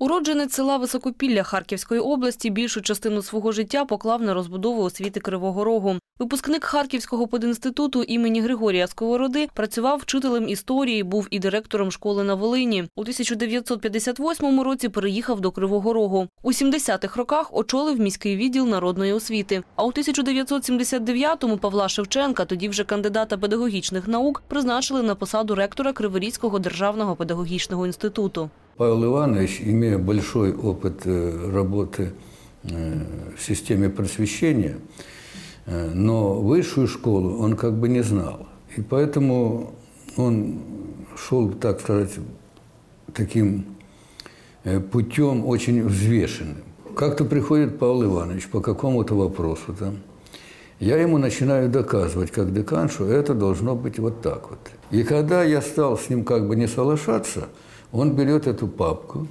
Уродженець села Високопілля Харківської області більшу частину свого життя поклав на розбудову освіти Кривого Рогу. Випускник Харківського пединституту імені Григорія Сковороди працював вчителем історії, був і директором школи на Волині. У 1958 році переїхав до Кривого Рогу. У 70-х роках очолив міський відділ народної освіти. А у 1979-му Павла Шевченка, тоді вже кандидата педагогічних наук, призначили на посаду ректора Криворізького державного педагогічного інституту. Павел Иванович, имея большой опыт э, работы э, в системе просвещения, э, но высшую школу он как бы не знал. И поэтому он шел, так сказать, таким путем очень взвешенным. Как-то приходит Павел Иванович по какому-то вопросу там. Я ему начинаю доказывать, как декан, что это должно быть вот так вот. И когда я стал с ним как бы не соглашаться, он берет эту папку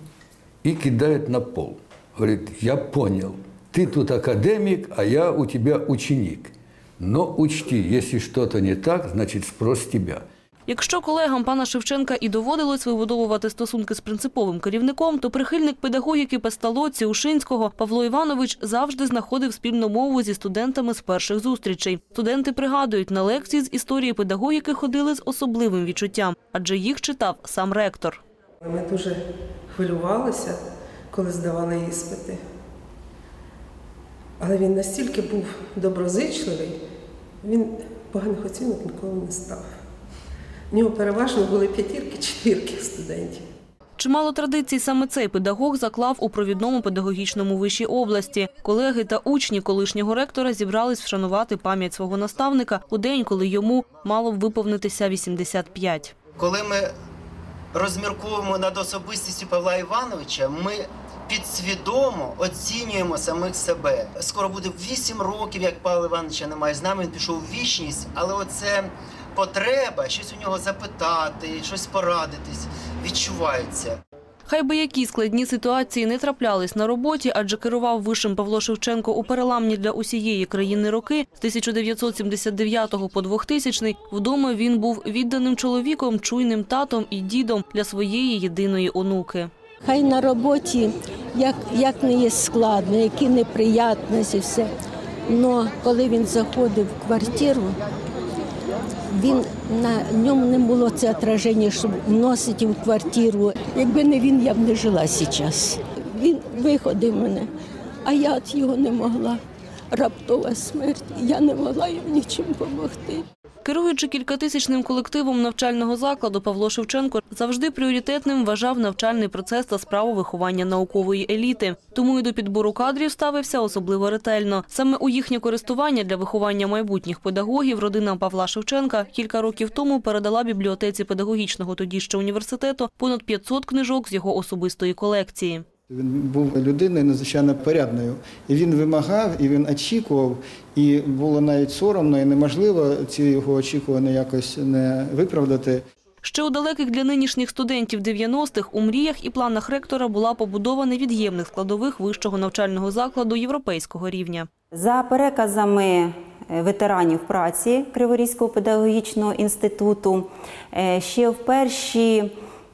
и кидает на пол. Говорит, я понял, ты тут академик, а я у тебя ученик. Но учти, если что-то не так, значит спрос тебя. Якщо колегам пана Шевченка і доводилось вибудовувати стосунки з принциповим керівником, то прихильник педагогіки Песталоці Ушинського Павло Іванович завжди знаходив спільну мову зі студентами з перших зустрічей. Студенти пригадують, на лекції з історії педагогіки ходили з особливим відчуттям, адже їх читав сам ректор. Ми дуже хвилювалися, коли здавали іспити. Але він настільки був доброзичливий, він поганих оцінок ніколи не став. В нього переважно були п'ятірки, четвірки студентів. Чимало традицій саме цей педагог заклав у провідному педагогічному виші області. Колеги та учні колишнього ректора зібрались вшанувати пам'ять свого наставника у день, коли йому мало б виповнитися 85. Коли ми розмірковуємо над особистістю Павла Івановича, ми підсвідомо оцінюємо самих себе. Скоро буде 8 років, як Павла Івановича немає з нами, він пішов у вічність, але оце потреба щось у нього запитати, щось порадитись, відчувається. Хай би які складні ситуації не траплялись на роботі, адже керував вишим Павло Шевченко у переламні для усієї країни роки з 1979 по 2000 вдома він був відданим чоловіком, чуйним татом і дідом для своєї єдиної онуки. Хай на роботі як, як не є складно, які неприятності, все. Но коли він заходив в квартиру, він на ньому не було це отраження, щоб вносити в квартиру. Якби не він, я б не жила зараз. Він виходив мене, а я от його не могла. Раптова смерть. Я не могла їм нічим допомогти. Керуючи кількатисячним колективом навчального закладу, Павло Шевченко завжди пріоритетним вважав навчальний процес та справу виховання наукової еліти. Тому і до підбору кадрів ставився особливо ретельно. Саме у їхнє користування для виховання майбутніх педагогів родина Павла Шевченка кілька років тому передала бібліотеці педагогічного тоді ще університету понад 500 книжок з його особистої колекції. Він був людиною надзвичайно порядною. І він вимагав, і він очікував, і було навіть соромно і неможливо ці його очікування якось не виправдати. Ще у далеких для нинішніх студентів 90-х у мріях і планах ректора була побудова невід'ємних складових вищого навчального закладу європейського рівня. За переказами е, ветеранів праці Криворізького педагогічного інституту, е, ще в перші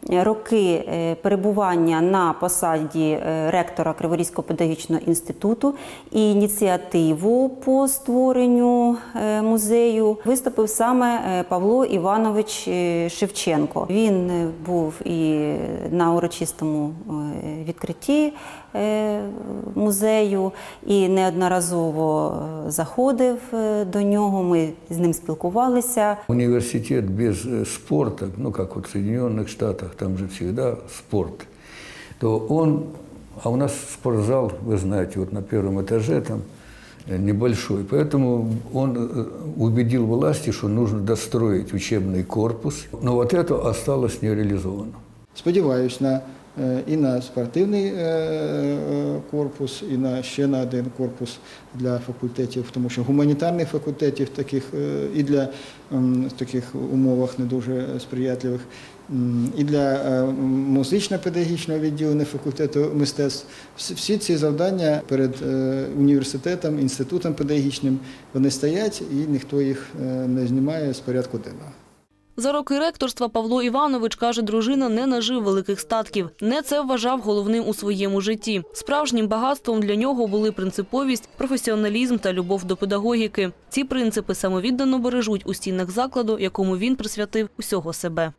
роки е, перебування на посаді е, ректора Криворізького педагогічного інституту і ініціативу по створенню е, музею виступив саме Павло Іванович Шевченко. Він був і на урочистому відкритті музею і неодноразово е, заходив е, до нього. Ми з ним спілкувалися. Университет без э, спорта, ну как вот в Соединенных Штатах, там же всегда спорт, то он, а у нас спортзал, вы знаете, вот на первом этаже там э, небольшой, поэтому он э, убедил власти, что нужно достроить учебный корпус, но вот это осталось нереализовано. Сподіваюсь на е, і на спортивний е, е, корпус, і на ще на один корпус для факультетів, тому що гуманітарних факультетів таких е, і для таких умовах не дуже сприятливих, і для е, музично-педагогічного відділення факультету мистецтв. Всі- ці завдання перед е, університетом, інститутом педагогічним вони стоять, і ніхто їх е, не знімає з порядку денного. За роки ректорства Павло Іванович, каже, дружина не нажив великих статків. Не це вважав головним у своєму житті. Справжнім багатством для нього були принциповість, професіоналізм та любов до педагогіки. Ці принципи самовіддано бережуть у стінах закладу, якому він присвятив усього себе.